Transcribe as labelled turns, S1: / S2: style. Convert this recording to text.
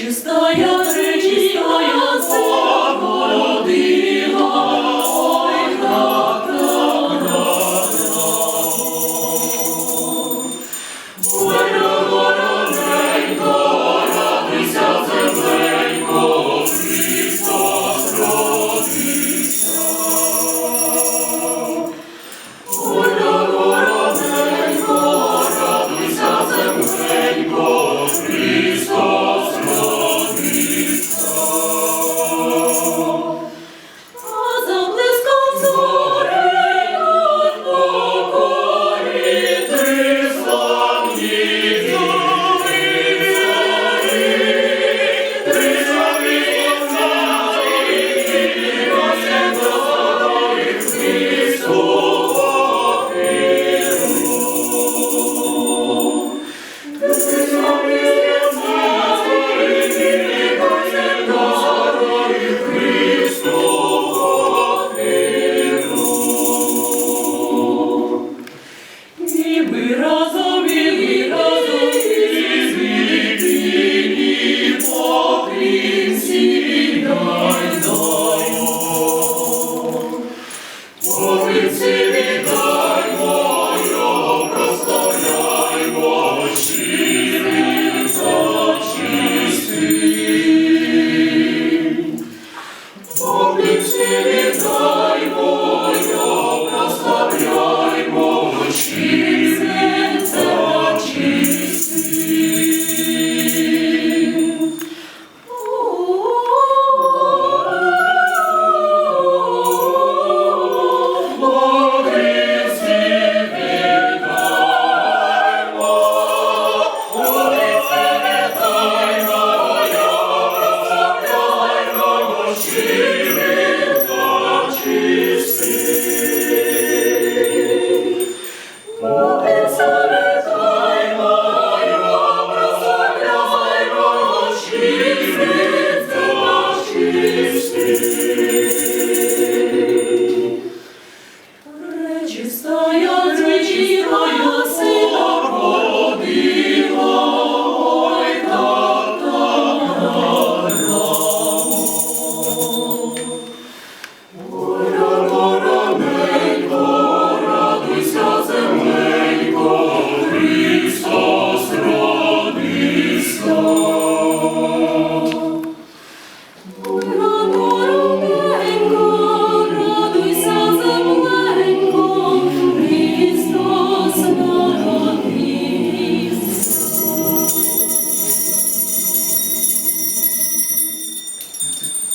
S1: пречистая, пречистая, Речі стоять, речі стоять,